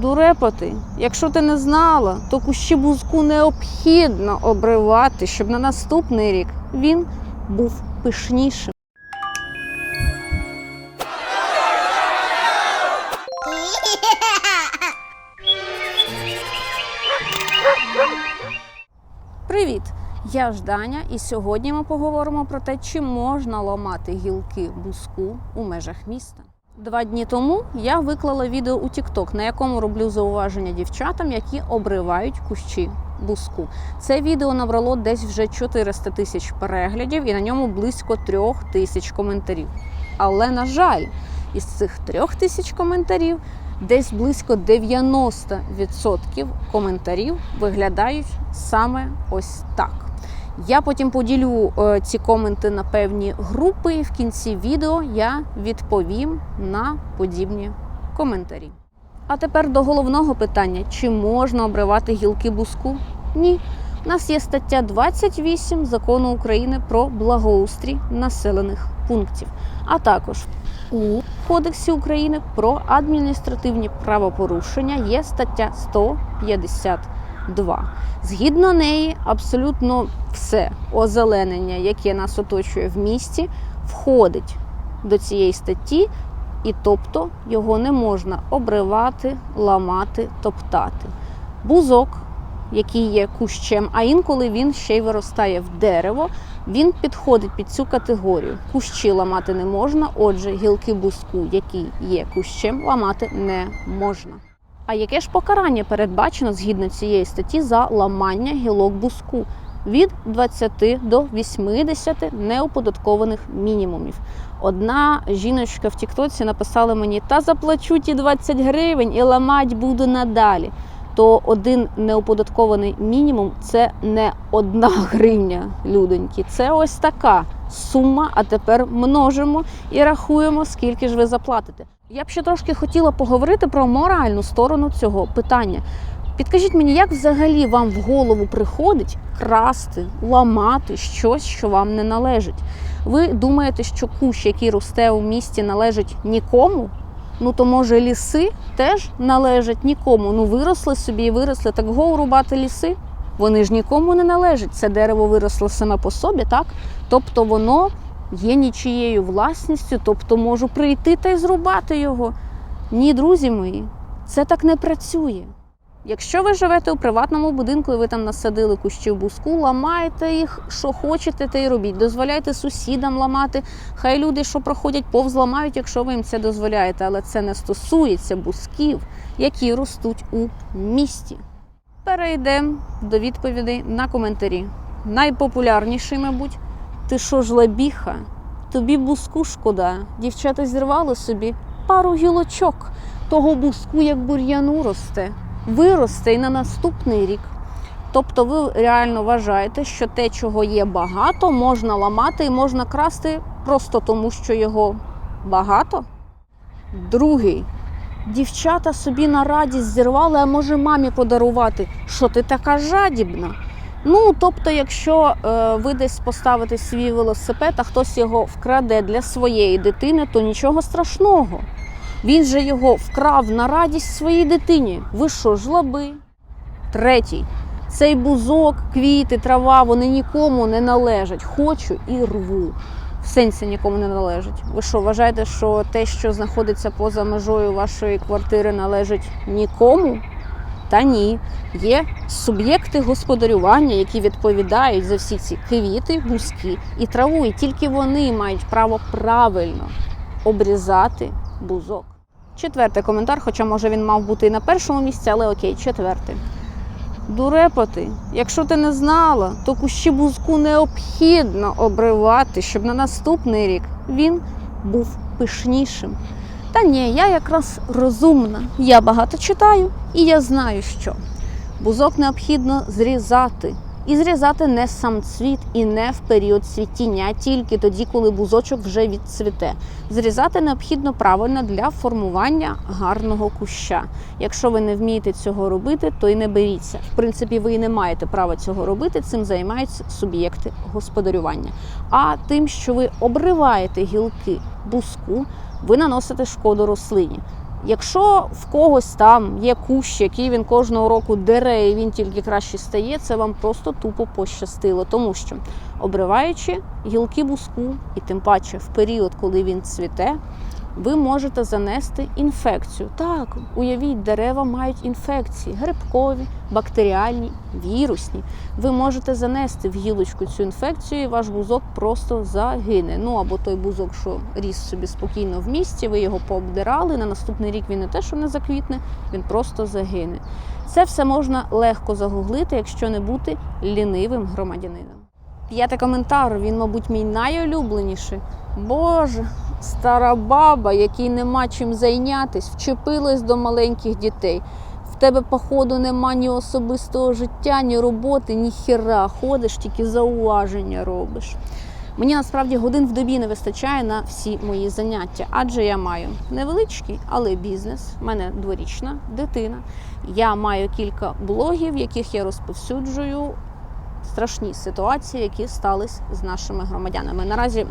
Дурепоти, якщо ти не знала, то кущі бузку необхідно обривати, щоб на наступний рік він був пишнішим. Привіт! Я Жданя, і сьогодні ми поговоримо про те, чи можна ламати гілки буску у межах міста. Два дні тому я виклала відео у TikTok, на якому роблю зауваження дівчатам, які обривають кущі буску. Це відео набрало десь вже 400 тисяч переглядів і на ньому близько трьох тисяч коментарів. Але на жаль, із цих трьох тисяч коментарів десь близько 90% коментарів виглядають саме ось так. Я потім поділю е, ці коменти на певні групи, в кінці відео я відповім на подібні коментарі. А тепер до головного питання: чи можна обривати гілки буску? Ні. У нас є стаття 28 закону України про благоустрій населених пунктів, а також у Кодексі України про адміністративні правопорушення є стаття 152. Згідно неї, абсолютно все озеленення, яке нас оточує в місті, входить до цієї статті, і тобто його не можна обривати, ламати, топтати. Бузок, який є кущем, а інколи він ще й виростає в дерево, він підходить під цю категорію. Кущі ламати не можна, отже, гілки бузку, які є кущем, ламати не можна. А яке ж покарання передбачено згідно цієї статті за ламання гілок бузку? Від 20 до 80 неоподаткованих мінімумів. Одна жіночка в Тіктоці написала мені: та заплачу ті 20 гривень і ламать буду надалі. То один неоподаткований мінімум це не одна гривня, людоньки. Це ось така сума. А тепер множимо і рахуємо, скільки ж ви заплатите. Я б ще трошки хотіла поговорити про моральну сторону цього питання. Підкажіть мені, як взагалі вам в голову приходить красти, ламати щось, що вам не належить? Ви думаєте, що кущ, який росте у місті, належить нікому? Ну то може ліси теж належать нікому. Ну виросли собі і виросли. Так го рубати ліси. Вони ж нікому не належать. Це дерево виросло саме по собі, так? Тобто воно є нічією власністю, тобто можу прийти та й зрубати його. Ні, друзі мої, це так не працює. Якщо ви живете у приватному будинку і ви там насадили кущів буску, ламайте їх, що хочете, те й робіть. Дозволяйте сусідам ламати. Хай люди, що проходять повз, ламають, якщо ви їм це дозволяєте. Але це не стосується бусків, які ростуть у місті. Перейдемо до відповідей на коментарі. Найпопулярніший, мабуть, ти що ж лебіха? Тобі буску шкода. Дівчата зірвали собі пару гілочок того буску, як бур'яну росте виросте і на наступний рік. Тобто ви реально вважаєте, що те, чого є багато, можна ламати і можна красти просто тому, що його багато. Другий. Дівчата собі на радість зірвали, а може мамі подарувати. Що ти така жадібна? Ну, тобто, якщо е, ви десь поставите свій велосипед, а хтось його вкраде для своєї дитини, то нічого страшного. Він же його вкрав на радість своїй дитині. Ви що, жлоби? Третій. Цей бузок, квіти, трава, вони нікому не належать. Хочу і рву. В сенсі нікому не належить. Ви що, вважаєте, що те, що знаходиться поза межою вашої квартири, належить нікому? Та ні. Є суб'єкти господарювання, які відповідають за всі ці квіти, бузки і траву. І тільки вони мають право правильно обрізати бузок. Четвертий коментар, хоча може він мав бути і на першому місці, але окей, четвертий. Дурепоти, якщо ти не знала, то кущі бузку необхідно обривати, щоб на наступний рік він був пишнішим. Та ні, я якраз розумна. Я багато читаю і я знаю, що бузок необхідно зрізати. І зрізати не самцвіт і не в період цвітіння, а тільки тоді, коли бузочок вже відцвіте. Зрізати необхідно правильно для формування гарного куща. Якщо ви не вмієте цього робити, то й не беріться. В принципі, ви і не маєте права цього робити. Цим займаються суб'єкти господарювання. А тим, що ви обриваєте гілки бузку, ви наносите шкоду рослині. Якщо в когось там є кущ, який він кожного року дере, і він тільки краще стає, це вам просто тупо пощастило, тому що обриваючи гілки буску, і тим паче в період, коли він цвіте, ви можете занести інфекцію. Так, уявіть, дерева мають інфекції грибкові, бактеріальні, вірусні. Ви можете занести в гілочку цю інфекцію, і ваш бузок просто загине. Ну або той бузок, що ріс собі спокійно в місті, ви його пообдирали. На наступний рік він не те, що не заквітне, він просто загине. Це все можна легко загуглити, якщо не бути лінивим громадянином. П'ятий коментар, він, мабуть, мій найулюбленіший. Боже, стара баба, якій нема чим зайнятись, вчепилась до маленьких дітей. В тебе, походу, нема ні особистого життя, ні роботи, ні хіра. Ходиш, тільки зауваження робиш. Мені насправді годин в добі не вистачає на всі мої заняття, адже я маю невеличкий, але бізнес. У мене дворічна дитина. Я маю кілька блогів, яких я розповсюджую страшні ситуації, які стались з нашими громадянами. Наразі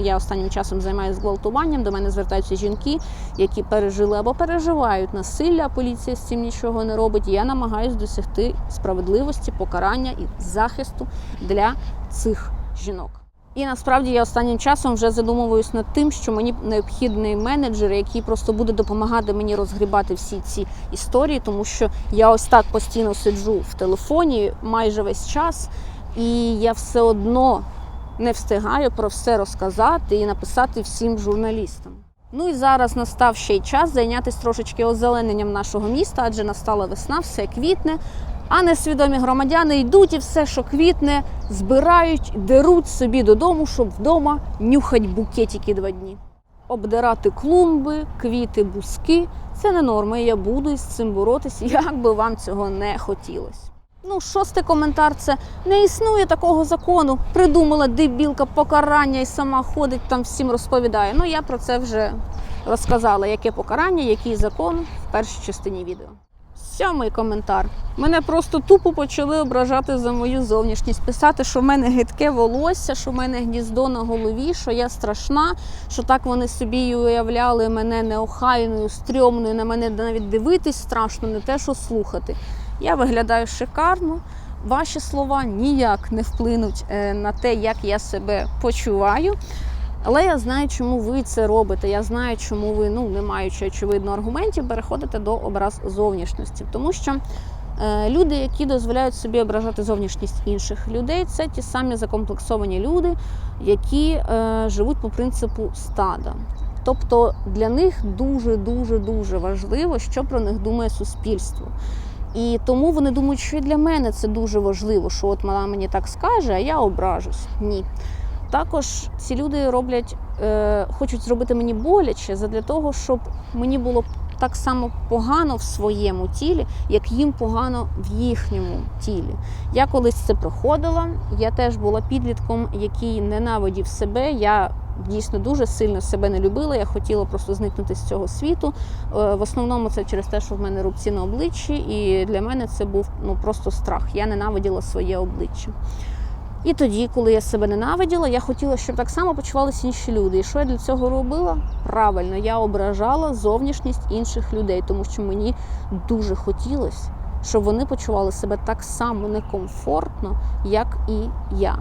я останнім часом займаюся зґвалтуванням. До мене звертаються жінки, які пережили або переживають насилля. Поліція з цим нічого не робить. Я намагаюся досягти справедливості, покарання і захисту для цих жінок. І насправді я останнім часом вже задумуюсь над тим, що мені необхідний менеджер, який просто буде допомагати мені розгрібати всі ці історії, тому що я ось так постійно сиджу в телефоні майже весь час, і я все одно не встигаю про все розказати і написати всім журналістам. Ну і зараз настав ще й час зайнятися трошечки озелененням нашого міста, адже настала весна, все квітне. А несвідомі громадяни йдуть і все, що квітне, збирають, деруть собі додому, щоб вдома нюхать букетики два дні. Обдирати клумби, квіти, буски це не норма. Я буду із цим боротися, як би вам цього не хотілося. Ну, шостий коментар це не існує такого закону. Придумала дебілка покарання і сама ходить там всім розповідає. Ну я про це вже розказала, яке покарання, який закон в першій частині відео. Сьомий коментар. Мене просто тупо почали ображати за мою зовнішність, писати, що в мене гидке волосся, що в мене гніздо на голові, що я страшна, що так вони собі уявляли мене неохайною, стрьомною, на мене навіть дивитись страшно, не те, що слухати. Я виглядаю шикарно. Ваші слова ніяк не вплинуть е, на те, як я себе почуваю. Але я знаю, чому ви це робите. Я знаю, чому ви, ну не маючи очевидно аргументів, переходите до образ зовнішності. Тому що е, люди, які дозволяють собі ображати зовнішність інших людей, це ті самі закомплексовані люди, які е, живуть по принципу стада. Тобто для них дуже дуже дуже важливо, що про них думає суспільство. І тому вони думають, що і для мене це дуже важливо, що от вона мені так скаже, а я ображусь. Ні. Також ці люди роблять, е, хочуть зробити мені боляче задля того, щоб мені було так само погано в своєму тілі, як їм погано в їхньому тілі. Я колись це проходила. Я теж була підлітком, який ненавидів себе. Я дійсно дуже сильно себе не любила. Я хотіла просто зникнути з цього світу. Е, В основному це через те, що в мене рубці на обличчі, і для мене це був ну просто страх. Я ненавиділа своє обличчя. І тоді, коли я себе ненавиділа, я хотіла, щоб так само почувалися інші люди. І що я для цього робила? Правильно, я ображала зовнішність інших людей, тому що мені дуже хотілося, щоб вони почували себе так само некомфортно, як і я.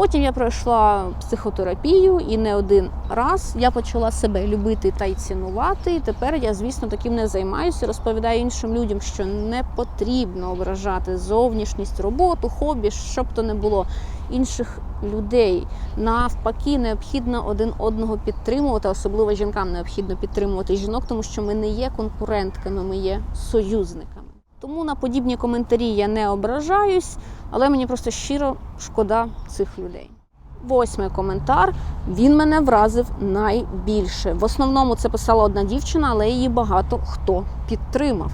Потім я пройшла психотерапію, і не один раз я почала себе любити та й цінувати. Тепер я, звісно, таким не займаюся. Розповідаю іншим людям, що не потрібно ображати зовнішність, роботу, хобі, щоб то не було інших людей. Навпаки, необхідно один одного підтримувати, особливо жінкам необхідно підтримувати жінок, тому що ми не є конкурентками, ми є союзниками. Тому на подібні коментарі я не ображаюсь, але мені просто щиро шкода цих людей. Восьмий коментар. Він мене вразив найбільше. В основному це писала одна дівчина, але її багато хто підтримав.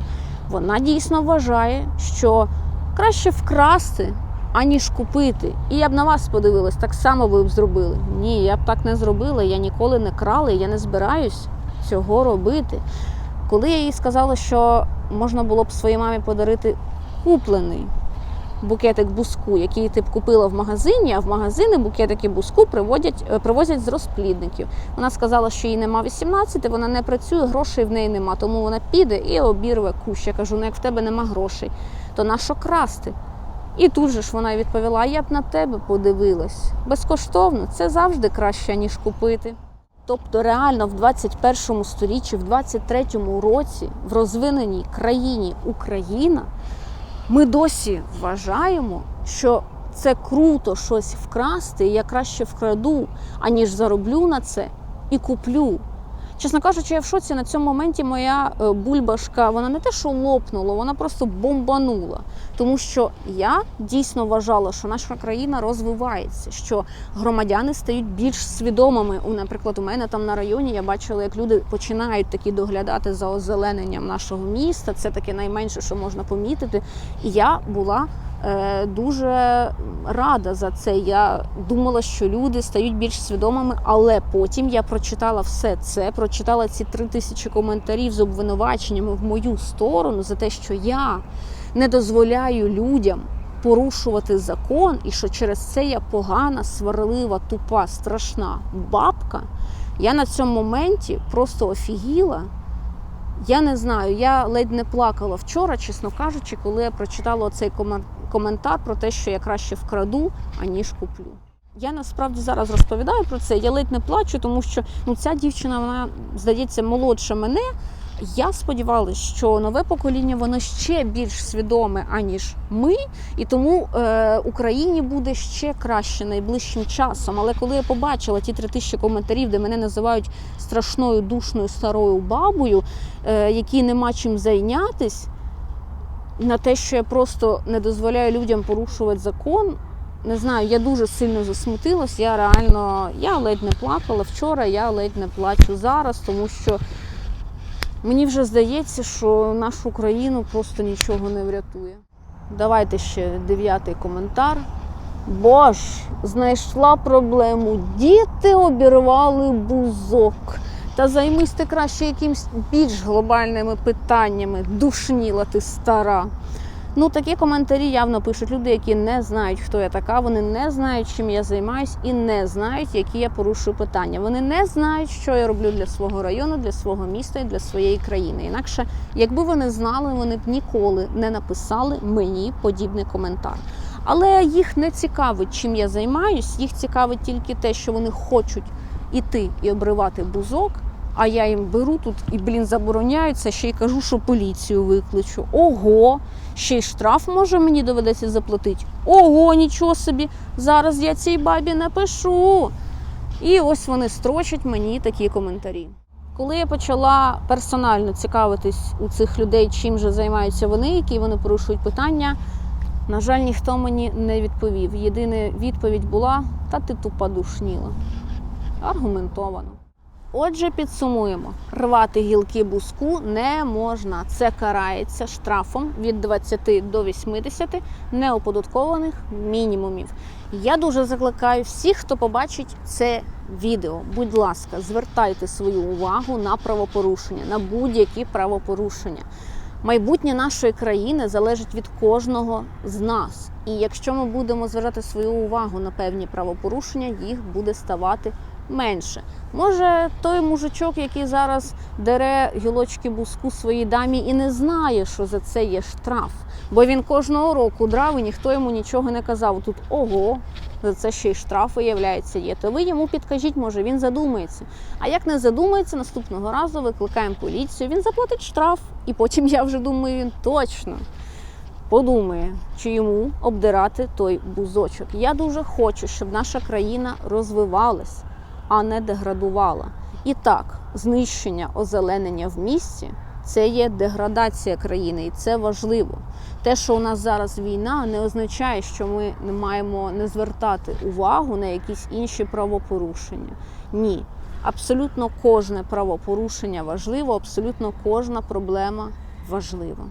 Вона дійсно вважає, що краще вкрасти, аніж купити. І я б на вас подивилась, так само ви б зробили. Ні, я б так не зробила. Я ніколи не крала, я не збираюсь цього робити. Коли я їй сказала, що можна було б своїй мамі подарити куплений букетик буску, який ти б купила в магазині, а в магазини букетики буску приводять, е, привозять з розплідників. Вона сказала, що їй нема 18, вона не працює, грошей в неї нема, тому вона піде і обірве кущ. Я кажу, ну як в тебе нема грошей, то на що красти? І тут же ж вона відповіла: я б на тебе подивилась. Безкоштовно це завжди краще, ніж купити. Тобто, реально в 21 сторіччі, в 23 році, в розвиненій країні Україна, ми досі вважаємо, що це круто щось вкрасти, і я краще вкраду, аніж зароблю на це і куплю. Чесно кажучи, я в шоці на цьому моменті моя е, бульбашка, вона не те, що лопнула, вона просто бомбанула. Тому що я дійсно вважала, що наша країна розвивається, що громадяни стають більш свідомими. У, Наприклад, у мене там на районі я бачила, як люди починають такі доглядати за озелененням нашого міста. Це таке найменше, що можна помітити. І я була дуже рада за це. Я думала, що люди стають більш свідомими, але потім я прочитала все це, прочитала ці три тисячі коментарів з обвинуваченнями в мою сторону за те, що я не дозволяю людям порушувати закон, і що через це я погана, сварлива, тупа, страшна бабка. Я на цьому моменті просто офігіла. Я не знаю, я ледь не плакала вчора, чесно кажучи, коли я прочитала цей коментар про те, що я краще вкраду, аніж куплю. Я насправді зараз розповідаю про це. Я ледь не плачу, тому що ну ця дівчина, вона здається молодша мене. Я сподівалася, що нове покоління воно ще більш свідоме, аніж ми, і тому е, Україні буде ще краще найближчим часом. Але коли я побачила ті три тисячі коментарів, де мене називають страшною душною старою бабою, е, якій нема чим зайнятись, на те, що я просто не дозволяю людям порушувати закон. Не знаю, я дуже сильно засмутилась. Я реально я ледь не плакала вчора, я ледь не плачу зараз, тому що. Мені вже здається, що нашу країну просто нічого не врятує. Давайте ще дев'ятий коментар. Бож, знайшла проблему. Діти обірвали бузок. Та займись ти краще якимсь більш глобальними питаннями. Душніла ти стара. Ну, такі коментарі явно пишуть люди, які не знають, хто я така. Вони не знають, чим я займаюсь, і не знають, які я порушую питання. Вони не знають, що я роблю для свого району, для свого міста і для своєї країни. Інакше, якби вони знали, вони б ніколи не написали мені подібний коментар. Але їх не цікавить, чим я займаюсь. Їх цікавить тільки те, що вони хочуть іти і обривати бузок. А я їм беру тут і, блін, забороняються, ще й кажу, що поліцію викличу. Ого, ще й штраф може мені доведеться заплатити. Ого, нічого собі! Зараз я цій бабі напишу. І ось вони строчать мені такі коментарі. Коли я почала персонально цікавитись у цих людей, чим же займаються вони, які вони порушують питання, на жаль, ніхто мені не відповів. Єдина відповідь була: та ти тупа душніла. Аргументовано. Отже, підсумуємо: рвати гілки буску не можна. Це карається штрафом від 20 до 80 неоподаткованих мінімумів. Я дуже закликаю всіх, хто побачить це відео. Будь ласка, звертайте свою увагу на правопорушення, на будь-які правопорушення. Майбутнє нашої країни залежить від кожного з нас. І якщо ми будемо звертати свою увагу на певні правопорушення, їх буде ставати менше. Може, той мужичок, який зараз дере гілочки буску своїй дамі і не знає, що за це є штраф. Бо він кожного року драв і ніхто йому нічого не казав. Тут ого, за це ще й штраф, виявляється, є. То ви йому підкажіть, може він задумається. А як не задумається, наступного разу викликаємо поліцію, він заплатить штраф, і потім я вже думаю, він точно. Подумає, чи йому обдирати той бузочок. Я дуже хочу, щоб наша країна розвивалась а не деградувала. І так, знищення озеленення в місті це є деградація країни, і це важливо. Те, що у нас зараз війна, не означає, що ми не маємо не звертати увагу на якісь інші правопорушення. Ні. Абсолютно кожне правопорушення важливо, абсолютно кожна проблема важлива.